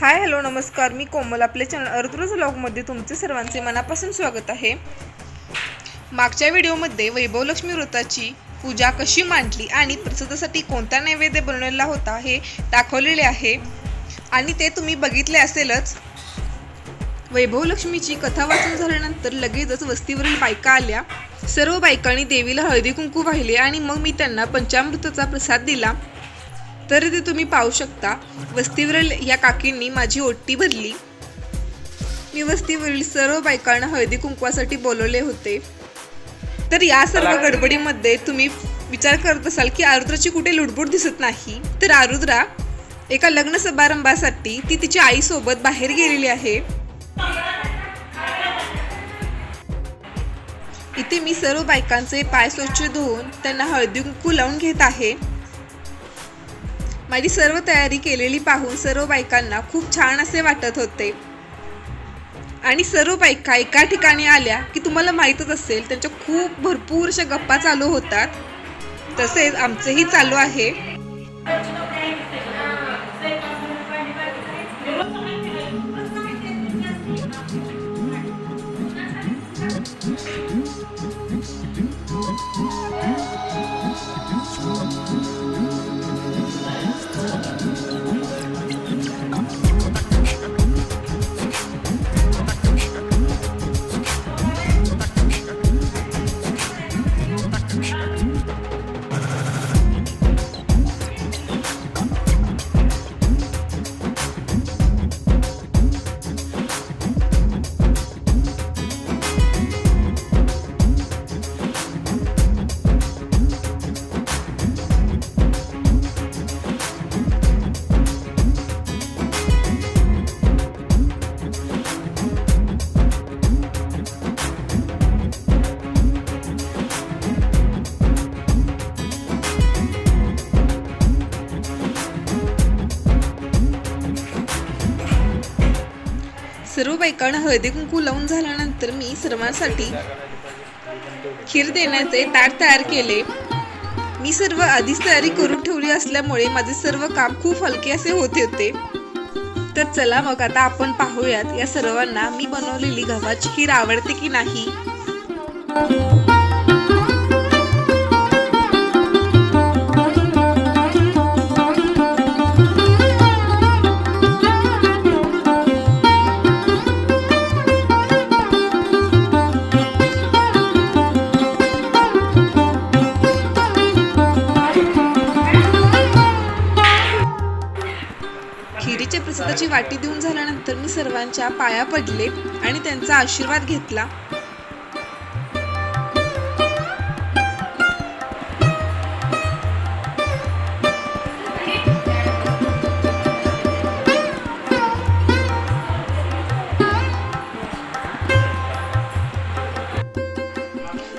Hi hello नमस्कार. मी कोमल. आपल्या channel अर्धुरज व्लॉगमध्ये तुमचे सर्वांचे मनापासून स्वागत आहे. मागच्या व्हिडिओमध्ये वैभवलक्ष्मी व्रताची पूजा कशी मांडली आणि प्रसादासाठी कोणता नैवेद्य बनवलेला होता हे दाखवलेले आहे. आणि ते तुम्ही बघितले असेलच. वैभवलक्ष्मीची कथा वाचून झाल्यानंतर लगेचच वस्तीवरील बायका आल्या. सर्व बायकांनी देवीला हळदी कुंकू वाहिले आणि मग मी त्यांना पंचामृताचा प्रसाद दिला. तर ते तुम्ही पाहू शकता. वस्तीवरील या काकींनी माझी ओटी भरली. मी वस्तीवरील सर्व बायकांना हळदी कुंकवासाठी बोलवले होते. तर या सर्व गडबडीमध्ये तुम्ही विचार करत असाल की आरुद्राची कुठे लुडबुड दिसत नाही? तर आरुद्रा एका लग्न समारंभासाठी ती तिच्या आईसोबत बाहेर गेलेली आहे. इथे मी सर्व बायकांचे पाय स्वच्छ धुवून त्यांना हळदी कुंकू लावून घेत आहे. माझी सर्व तयारी केलेली पाहून सर्व बायकांना खूप छान असे वाटत होते. आणि सर्व बायका एका ठिकाणी आल्या की तुम्हाला माहीतच असेल त्यांच्या खूप भरपूर अशा गप्पा चालू होतात. तसेच आमचंही चालू आहे. सर्व बायकांना हळदी कुंकू लावून झाल्यानंतर मी सर्वांसाठी खीर देण्याचे ताट तयार केले. मी सर्व आधीच तयारी करून ठेवली असल्यामुळे माझे सर्व काम खूप हलके असे होते होते. तर चला मग आता आपण पाहूयात या सर्वांना मी बनवलेली गव्हाची खीर आवडते की नाही. खिरीच्या वाटी देऊन झाल्यानंतर मी सर्वांच्या पाया पडले आणि त्यांचा आशीर्वाद घेतला.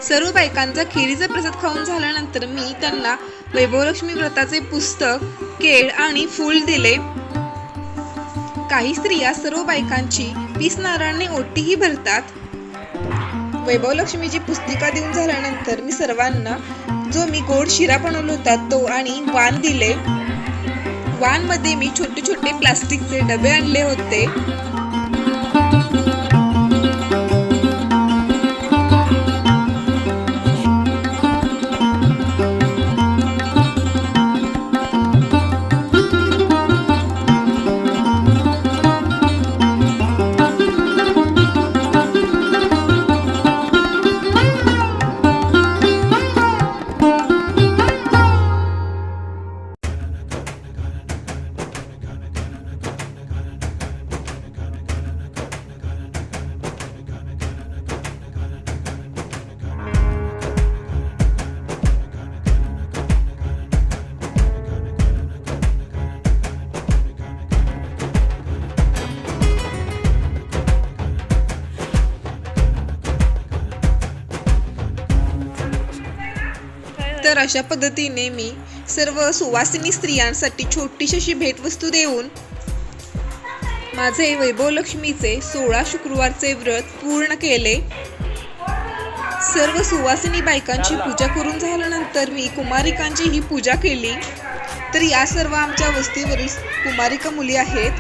सर्व बायकांचा खिरीचा प्रसाद खाऊन झाल्यानंतर मी त्यांना वैभवलक्ष्मी व्रताचे पुस्तक केळ आणि फूल दिले. काही स्त्रिया सर्व बायकांची पीस नारळाने ओटीही भरतात. वैभवलक्ष्मीची पुस्तिका देऊन झाल्यानंतर मी सर्वांना जो मी गोड शिरा बनवला होता तो आणि वान दिले. वानमध्ये मी छोटे छोटे प्लास्टिकचे डबे आणले होते. तर अशा पद्धतीने मी सर्व सुवासिनी स्त्रियांसाठी छोटीशी अशी भेटवस्तू देऊन माझे वैभवलक्ष्मीचे सोळा शुक्रवारचे व्रत पूर्ण केले. सर्व सुवासिनी बायकांची पूजा करून झाल्यानंतर मी कुमारिकांची ही पूजा केली. तर या सर्व आमच्या वस्तीवरील कुमारिका मुली आहेत.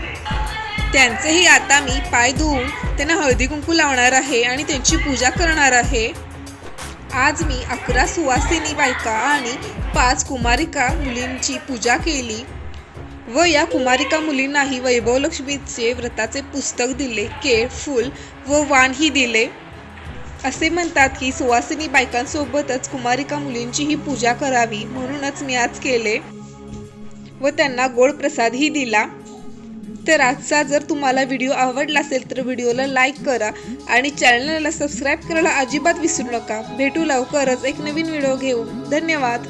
त्यांचेही आता मी पाय धुवून त्यांना हळदी कुंकू लावणार आहे आणि त्यांची पूजा करणार आहे. आज मी अकरा सुवासिनी बायका आणि पाच कुमारिका मुलींची पूजा केली व या कुमारिका मुलींनाही वैभवलक्ष्मीचे व्रताचे पुस्तक दिले केळ फूल व वाणही दिले. असे म्हणतात की सुवासिनी बायकांसोबतच कुमारिका मुलींचीही पूजा करावी म्हणूनच मी आज केले व त्यांना गोड प्रसादही दिला. तर आजचा जर तुम्हाला व्हिडिओ आवडला असेल तर व्हिडिओला लाईक करा आणि चॅनलला सबस्क्राईब करायला अजिबात विसरू नका. भेटू लवकरच एक नवीन व्हिडिओ घेऊ धन्यवाद.